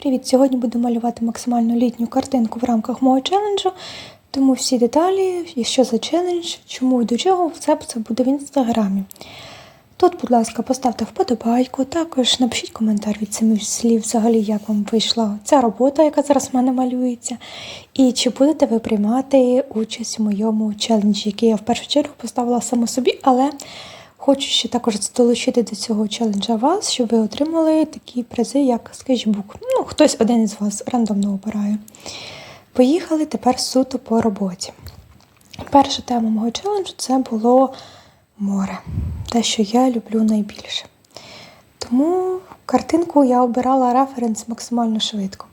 Привіт! Сьогодні буду малювати максимально літню картинку в рамках мого челенджу. Тому всі деталі, що за челендж, чому і до чого, все це буде в інстаграмі. Тут, будь ласка, поставте вподобайку, також напишіть коментар від самих слів, взагалі, як вам вийшла ця робота, яка зараз в мене малюється. І чи будете ви приймати участь у моєму челенджі, який я в першу чергу поставила само собі, але хочу ще також долучити до цього челенджа вас, щоб ви отримали такі призи, як скетчбук. Ну, хтось один із вас рандомно обирає. Поїхали тепер суто по роботі. Перша тема мого челенджу це було море, те, що я люблю найбільше. Тому картинку я обирала референс максимально швидко.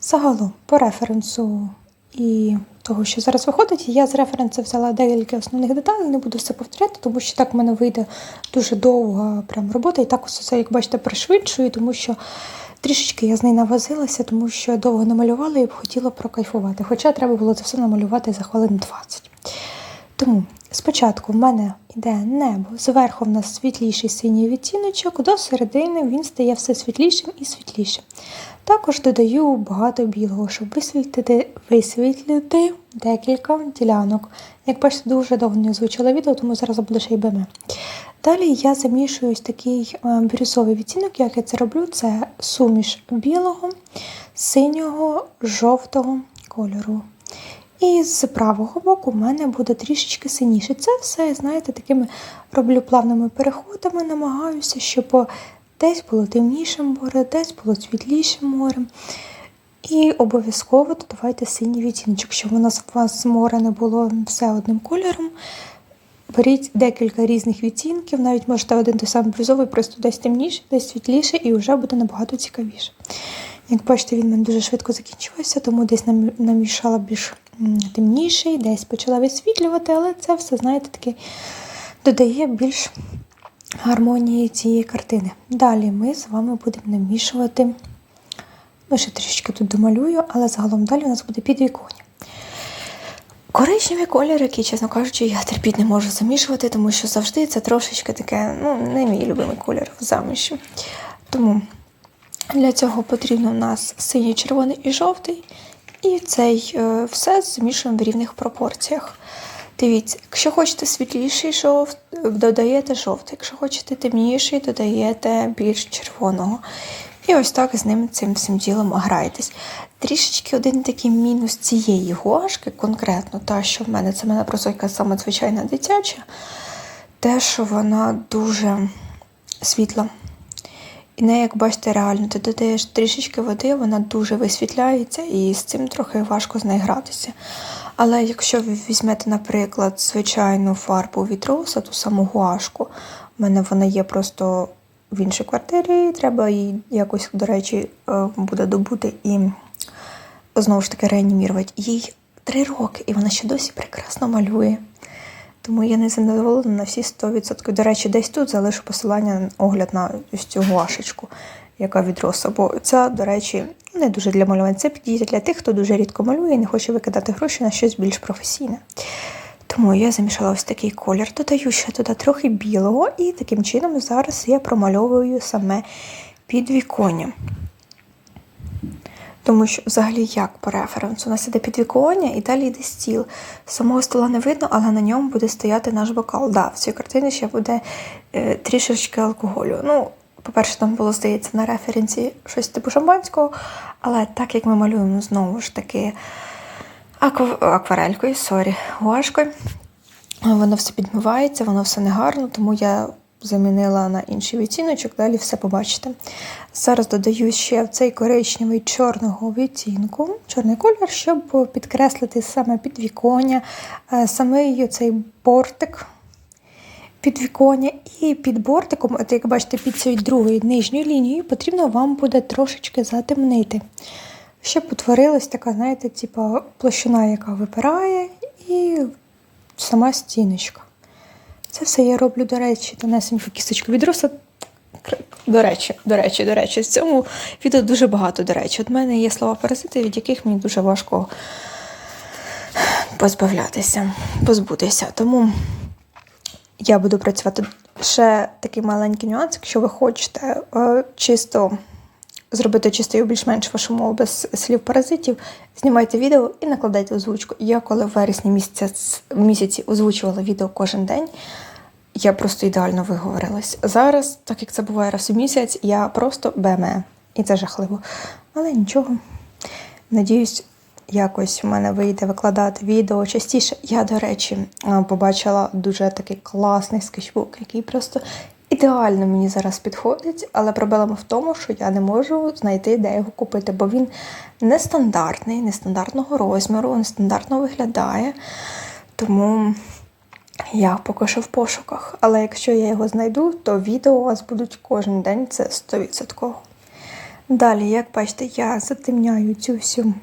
Загалом, по референсу і того, що зараз виходить, я з референсу взяла декілька основних деталей, не буду все повторяти, тому що так в мене вийде дуже довга прям робота. І так усе, як бачите, пришвидшую, тому що трішечки я з нею навозилася, тому що довго намалювала і б хотіла прокайфувати. Хоча треба було це все намалювати за хвилин 20. Тому спочатку в мене йде небо, зверху в нас світліший синій відтіночок, до середини він стає все світлішим і світлішим. Також додаю багато білого, щоб висвітлити, висвітлити декілька ділянок. Як бачите, дуже довго не озвучила відео, тому зараз буде ще й БМ. Далі я замішую ось такий е, бірюзовий відтінок, як я це роблю, це суміш білого, синього, жовтого кольору. І з правого боку в мене буде трішечки синіше. Це все, знаєте, такими роблю плавними переходами, намагаюся, щоб десь було темніше море, десь було світліше море. І обов'язково додавайте синій відтіночок, щоб у нас у вас море не було все одним кольором. Беріть декілька різних відтінків, навіть можете один той самий брюзовий, просто десь темніше, десь світліше, і вже буде набагато цікавіше. Як бачите, він мене дуже швидко закінчився, тому десь намішала більш темніший, десь почала висвітлювати, але це все, знаєте, таке додає більш гармонії цієї картини. Далі ми з вами будемо намішувати. Ну, ще трішечки тут домалюю, але загалом далі у нас буде підвіконня. Коричневий колір, який, чесно кажучи, я терпіть не можу замішувати, тому що завжди це трошечки таке, ну, не мій любимий колір в заміші. Тому для цього потрібно у нас синій, червоний і жовтий. І цей е, все змішуємо в рівних пропорціях. Дивіться, якщо хочете світліший жовт, додаєте жовтий, якщо хочете темніший, додаєте більш червоного. І ось так з ним цим всім ділом граєтесь. Трішечки один такий мінус цієї гуашки, конкретно, та, що в мене це в мене просто саме звичайна дитяча, те, що вона дуже світла. І не, як бачите, реально, ти додаєш трішечки води, вона дуже висвітляється, і з цим трохи важко з нею гратися. Але якщо ви візьмете, наприклад, звичайну фарбу від роса, ту саму гуашку, в мене вона є просто в іншій квартирі, і треба її якось, до речі, е, буде добути і знову ж таки реанімірувати. Їй три роки, і вона ще досі прекрасно малює. Тому я не задоволена на всі 100%. До речі, десь тут залишу посилання на огляд на ось цю гуашечку, яка від роса. Бо ця, до речі, не дуже для малювання. Це підійде для тих, хто дуже рідко малює і не хоче викидати гроші на щось більш професійне. Тому я замішала ось такий колір, додаю ще туди трохи білого, і таким чином зараз я промальовую саме підвіконня. Тому що взагалі як по референсу? У нас іде підвіконня і далі йде стіл. Самого стола не видно, але на ньому буде стояти наш бокал. Да, в цій картині ще буде е, трішечки алкоголю. Ну, по-перше, там було, здається, на референсі щось типу шампанського, але так як ми малюємо знову ж таки акварелькою, сорі, гуашкою, воно все підмивається, воно все негарно, тому я замінила на інший відтіночок, далі все побачите. Зараз додаю ще цей коричневий чорного відтінку, чорний колір, щоб підкреслити саме підвіконня, е, саме цей бортик підвіконня. І під бортиком, от як бачите, під цією другою нижньою лінією потрібно вам буде трошечки затемнити. Щоб утворилась така, знаєте, типу площина, яка випирає, і сама стіночка. Це все я роблю, до речі, тонесеньку кісточку від роса. До речі, до речі, до речі, в цьому відео дуже багато, до речі. От мене є слова паразити, від яких мені дуже важко позбавлятися, позбутися. Тому я буду працювати ще такий маленький нюанс, якщо ви хочете е, чисто зробити чистою більш-менш вашу мову без слів паразитів, знімайте відео і накладайте озвучку. Я коли в вересні місяці, місяці озвучувала відео кожен день, я просто ідеально виговорилась. Зараз, так як це буває раз у місяць, я просто БМЕ. І це жахливо. Але нічого. Надіюсь, якось в мене вийде викладати відео частіше. Я, до речі, побачила дуже такий класний скетчбук, який просто ідеально мені зараз підходить, але проблема в тому, що я не можу знайти, де його купити, бо він нестандартний, нестандартного розміру, нестандартно виглядає. Тому я поки що в пошуках. Але якщо я його знайду, то відео у вас будуть кожен день, це 100%. Далі, як бачите, я затемняю цю всю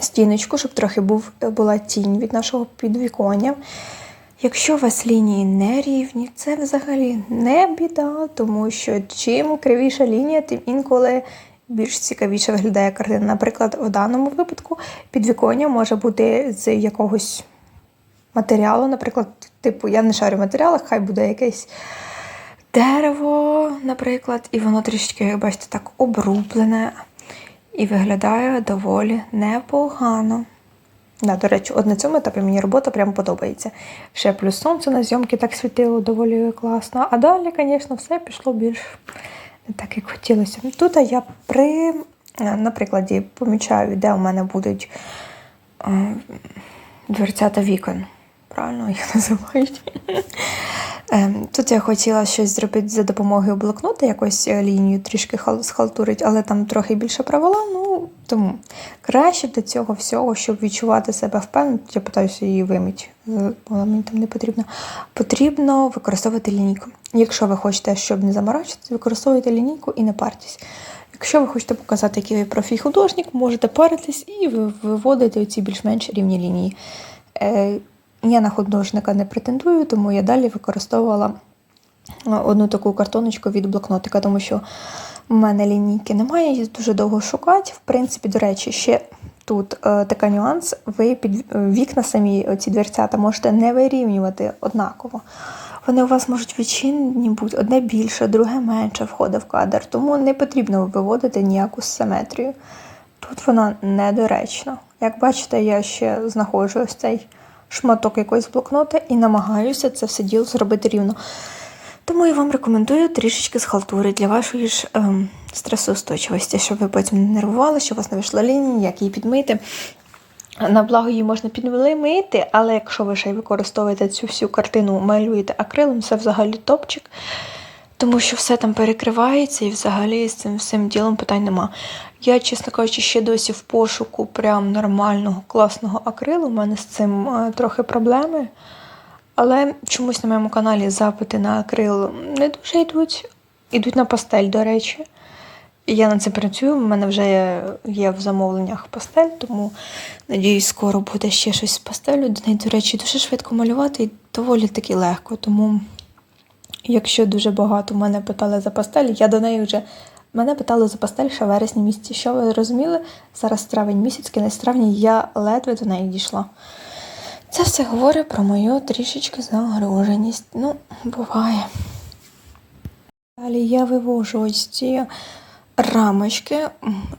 стіночку, щоб трохи був, була тінь від нашого підвіконня. Якщо у вас лінії не рівні, це взагалі не біда, тому що чим кривіша лінія, тим інколи більш цікавіше виглядає картина. Наприклад, у даному випадку підвіконня може бути з якогось матеріалу, наприклад, типу, я не шарю в матеріалах, хай буде якесь дерево, наприклад, і воно трішечки, як бачите, так обрублене і виглядає доволі непогано. Да, до речі, от на цьому етапі мені робота прям подобається. Ще плюс сонце на зйомки так світило доволі класно. А далі, звісно, все пішло більш не так, як хотілося. Тут я при, наприклад, на прикладі помічаю, де у мене будуть е, дверцята вікон. Правильно їх називають. Ем, Тут я хотіла щось зробити за допомогою блокнота, якось е, лінію трішки хал- схалтурити, але там трохи більше провела. Ну тому краще до цього всього, щоб відчувати себе впевнено, я питаюся її вимити, вона мені там не потрібно. Потрібно використовувати лінійку. Якщо ви хочете, щоб не заморачуватися, використовуйте лінійку і не партесь. Якщо ви хочете показати, який ви профі художник, можете паритись і ви- виводити оці більш-менш рівні лінії. Е, я на художника не претендую, тому я далі використовувала е, одну таку картоночку від блокнотика, тому що в мене лінійки немає, її дуже довго шукати. В принципі, до речі, ще тут е, така нюанс: ви під е, вікна самі, оці дверцята, можете не вирівнювати однаково. Вони у вас можуть відчинені бути одне більше, друге менше входить в кадр, тому не потрібно виводити ніяку симетрію. Тут вона недоречна. Як бачите, я ще знаходжу ось цей шматок якогось блокнота і намагаюся це все діло зробити рівно. Тому я вам рекомендую трішечки схалтури для вашої ж ем, стресоустойчивості, щоб ви потім не нервували, щоб у вас не вийшла лінія, як її підмити. На благо її можна підмити, але якщо ви ще й використовуєте цю всю картину, малюєте акрилом, це взагалі топчик. Тому що все там перекривається і взагалі з цим всім ділом питань нема. Я, чесно кажучи, ще досі в пошуку прям нормального, класного акрилу. У мене з цим е, трохи проблеми. Але чомусь на моєму каналі запити на акрил не дуже йдуть. Ідуть на пастель, до речі. Я над цим працюю. У мене вже є в замовленнях пастель, тому надіюсь, скоро буде ще щось з пастелю. До неї, до речі, дуже швидко малювати і доволі таки легко. Тому, якщо дуже багато мене питали за пастель, я до неї вже. Мене питали за пастель ще вересні місяці. Що ви розуміли? Зараз травень місяць, кінець травня, я ледве до неї дійшла. Це все говорить про мою трішечки загруженість. Ну, буває. Далі я вивожу ось ці рамочки,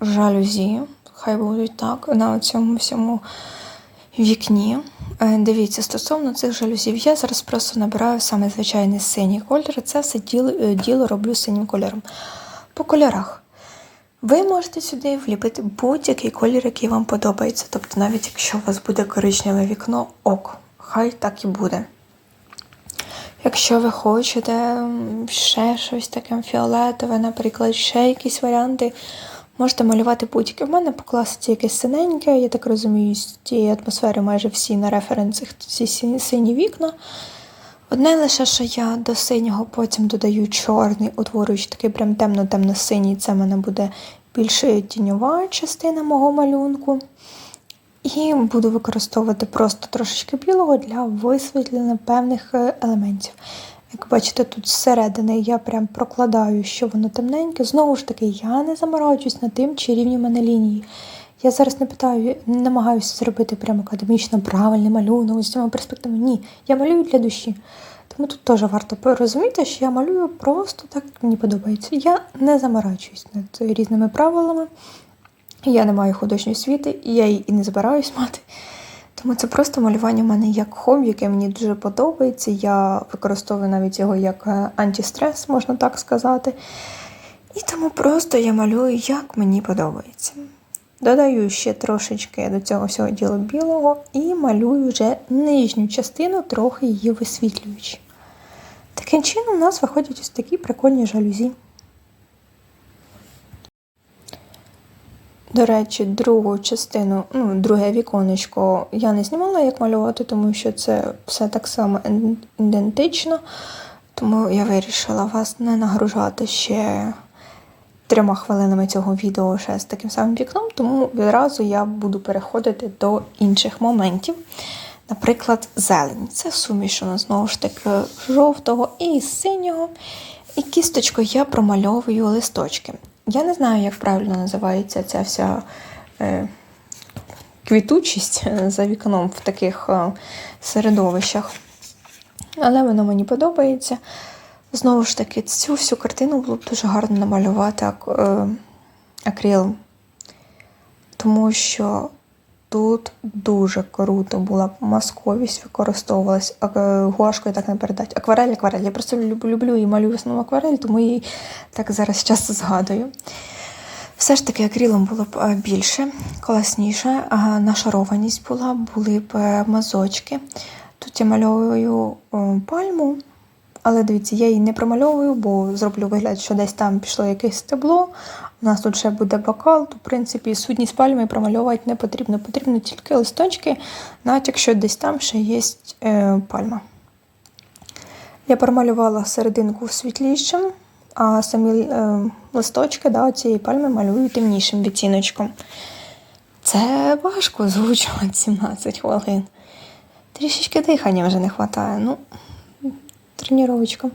жалюзі, хай будуть так, на цьому всьому вікні. Е, Дивіться, стосовно цих жалюзів, я зараз просто набираю саме звичайний синій кольор. Це все діло, е, діло роблю синім кольором. По кольорах. Ви можете сюди вліпити будь-який колір, який вам подобається. Тобто, навіть якщо у вас буде коричневе вікно, ок, хай так і буде. Якщо ви хочете ще щось таке фіолетове, наприклад, ще якісь варіанти, можете малювати будь-яке. В мене по класиці якесь синеньке, я так розумію, з тієї атмосфери майже всі на референсах ці сині вікна. Одне лише, що я до синього потім додаю чорний, утворюючи такий прям темно-темно-синій. Це в мене буде більш тіньова частина мого малюнку. І буду використовувати просто трошечки білого для висвітлення певних е, елементів. Як бачите, тут зсередини я прям прокладаю, що воно темненьке. Знову ж таки, я не заморачуюсь над тим, чи рівні в мене лінії. Я зараз не питаю, не намагаюся зробити прямо академічно правильний малюнок з цими перспективами. Ні, я малюю для душі. Тому тут теж варто порозуміти, що я малюю просто так, як мені подобається. Я не заморачуюсь над різними правилами. Я не маю художньої освіти, і я її і не збираюсь мати. Тому це просто малювання в мене як хобі, яке мені дуже подобається. Я використовую навіть його як е, антистрес, можна так сказати. І тому просто я малюю, як мені подобається. Додаю ще трошечки до цього всього діла білого і малюю вже нижню частину, трохи її висвітлюючи. Таким чином у нас виходять ось такі прикольні жалюзі. До речі, другу частину, ну, друге віконечко я не знімала, як малювати, тому що це все так само ідентично. Тому я вирішила вас не нагружати ще трьома хвилинами цього відео ще з таким самим вікном, тому відразу я буду переходити до інших моментів. Наприклад, зелень. Це суміш у нас знову ж таки жовтого і синього. І кісточкою я промальовую листочки. Я не знаю, як правильно називається ця вся е, квітучість е, за вікном в таких е, середовищах. Але воно мені подобається. Знову ж таки, цю всю картину було б дуже гарно намалювати е, акрилом. Тому що тут дуже круто була масковість використовувалась. Е, Гуашкою так не передати. Акварель, акварель. Я просто люб- люблю і малюю в основному акварель, тому її так зараз часто згадую. Все ж таки акрилом було б е, більше, класніше, нашарованість була, були б мазочки. Тут я мальовую пальму, але дивіться, я її не промальовую, бо зроблю вигляд, що десь там пішло якесь стебло. У нас тут ще буде бокал, то в принципі сутність пальми промальовувати не потрібно. Потрібно тільки листочки, навіть якщо десь там ще є е, пальма. Я промалювала серединку світлішим, а самі е, листочки да, цієї пальми малюю темнішим відтіночком. Це важко озвучувати 17 хвилин. Трішечки дихання вже не вистачає. Ну, тренувачка.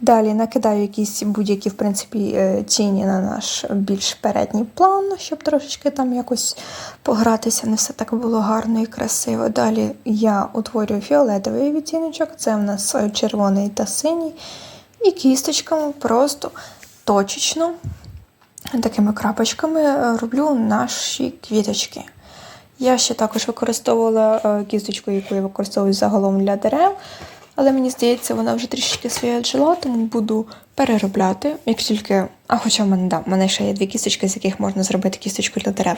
Далі накидаю якісь будь-які, в принципі, е, тіні на наш більш передній план, щоб трошечки там якось погратися, не все так було гарно і красиво. Далі я утворюю фіолетовий відтіночок, це в нас е, червоний та синій. І кісточками просто точечно, такими крапочками е, роблю наші квіточки. Я ще також використовувала кісточку, яку я використовую загалом для дерев. Але мені здається, вона вже трішки своє віджила, тому буду переробляти. Як тільки. А хоча в мене да, в мене ще є дві кісточки, з яких можна зробити кісточку для дерев.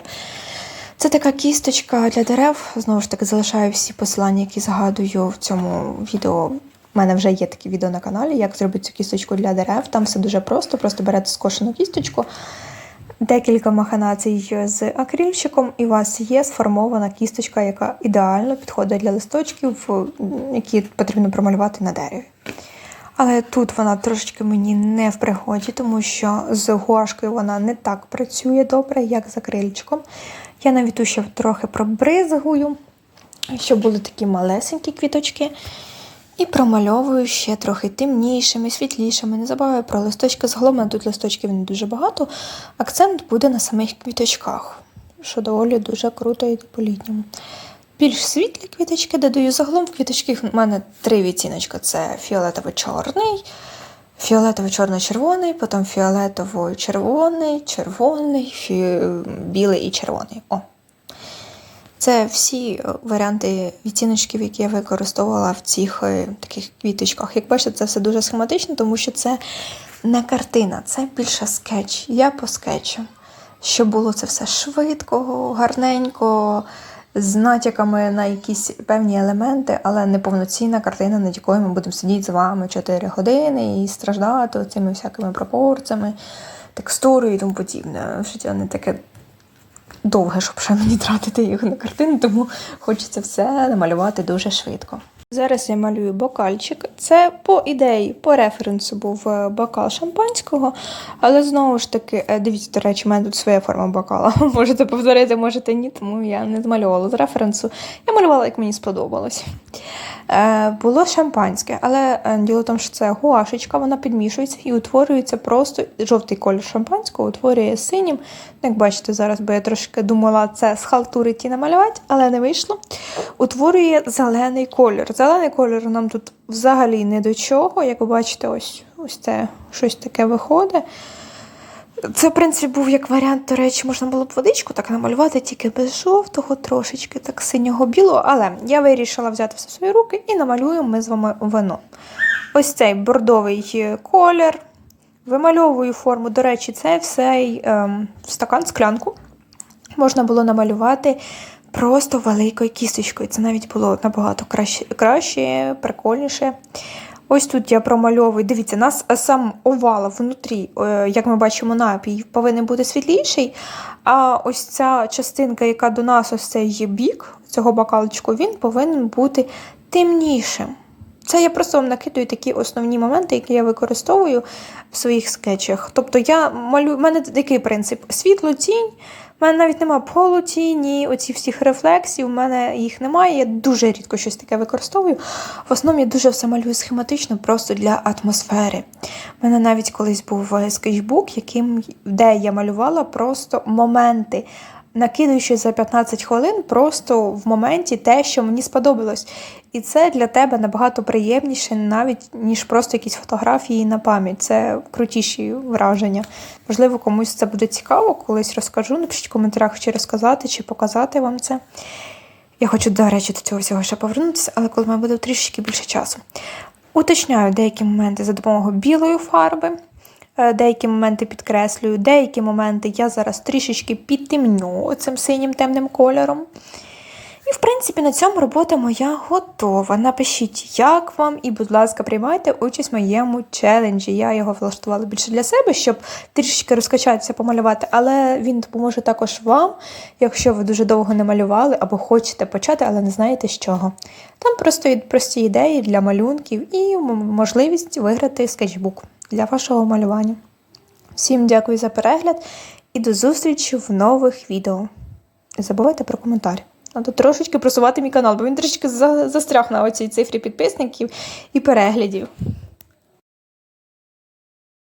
Це така кісточка для дерев. Знову ж таки, залишаю всі посилання, які згадую в цьому відео. У мене вже є такі відео на каналі, як зробити цю кісточку для дерев. Там все дуже просто, просто берете скошену кісточку, декілька маханацій з акрильчиком, і у вас є сформована кісточка, яка ідеально підходить для листочків, які потрібно промалювати на дереві. Але тут вона трошечки мені не в пригоді, тому що з гуашкою вона не так працює добре, як з акрильчиком. Я навіть ще трохи пробризгую, щоб були такі малесенькі квіточки. І промальовую ще трохи темнішими, світлішими. Не забуваю про листочки. Загалом мене тут листочків не дуже багато. Акцент буде на самих квіточках, що доволі дуже круто і по-літньому. Більш світлі квіточки додаю. Загалом в квіточки в мене три відтіночки: це фіолетово-чорний, фіолетово-чорно-червоний, потім фіолетово-червоний, червоний, фі... білий і червоний. О, це всі е, варіанти відтіночків, які я використовувала в цих е, таких квіточках. Як бачите, це все дуже схематично, тому що це не картина, це більше скетч. Я по скетчу. Щоб було це все швидко, гарненько, з натяками на якісь певні елементи, але не повноцінна картина, над якою ми будемо сидіти з вами 4 години і страждати цими всякими пропорціями, текстурою і тому подібне. Життя не таке довге, щоб ще мені тратити їх на картини, тому хочеться все намалювати дуже швидко. Зараз я малюю бокальчик. Це по ідеї, по референсу був е, бокал шампанського, але знову ж таки, е, дивіться, до речі, у мене тут своя форма бокала. Можете повторити, можете ні, тому я не змалювала з референсу. Я малювала, як мені сподобалось. Е, було шампанське, але діло в тому, що це гуашечка, вона підмішується і утворюється просто жовтий колір шампанського, утворює синім. Як бачите, зараз би я трошки думала це з халтурики намалювати, але не вийшло. Утворює зелений колір. Зелений колір нам тут взагалі не до чого. Як ви бачите, ось, ось це щось таке виходить. Це, в принципі, був як варіант, до речі, можна було б водичку так намалювати, тільки без жовтого, трошечки так синього білого. Але я вирішила взяти все в свої руки і намалюємо ми з вами вино. Ось цей бордовий е, колір. Вимальовую форму. До речі, це все ем, стакан, склянку. Можна було намалювати просто великою кісточкою. Це навіть було набагато краще, краще прикольніше. Ось тут я промальовую. Дивіться, у нас сам овал внутрі, е, як ми бачимо, напій повинен бути світліший. А ось ця частинка, яка до нас, ось цей бік цього бокалочку, він повинен бути темнішим. Це я просто вам накидаю такі основні моменти, які я використовую в своїх скетчах. Тобто я малюю, в мене такий принцип: світло, тінь. У мене навіть немає полутіні, оці всіх рефлексів, у мене їх немає. Я дуже рідко щось таке використовую. В основному я дуже все малюю схематично, просто для атмосфери. У мене навіть колись був е, скетчбук, яким, де я малювала просто моменти. Накидуючи за 15 хвилин просто в моменті те, що мені сподобалось. І це для тебе набагато приємніше, навіть ніж просто якісь фотографії на пам'ять. Це крутіші враження. Можливо, комусь це буде цікаво, колись розкажу. Напишіть в коментарях, чи розказати, чи показати вам це. Я хочу, до речі, до цього всього ще повернутися, але коли в мене буде трішки більше часу. Уточняю деякі моменти за допомогою білої фарби. Е, Деякі моменти підкреслюю, деякі моменти я зараз трішечки підтемню цим синім темним кольором. І, в принципі, на цьому робота моя готова. Напишіть, як вам, і, будь ласка, приймайте участь в моєму челенджі. Я його влаштувала більше для себе, щоб трішечки розкачатися, помалювати, але він допоможе також вам, якщо ви дуже довго не малювали або хочете почати, але не знаєте з чого. Там просто прості ідеї для малюнків і можливість виграти скетчбук для вашого малювання. Всім дякую за перегляд і до зустрічі в нових відео. Не забувайте про коментар. Треба трошечки просувати мій канал, бо він трошечки за- застряг на оцій цифрі підписників і переглядів.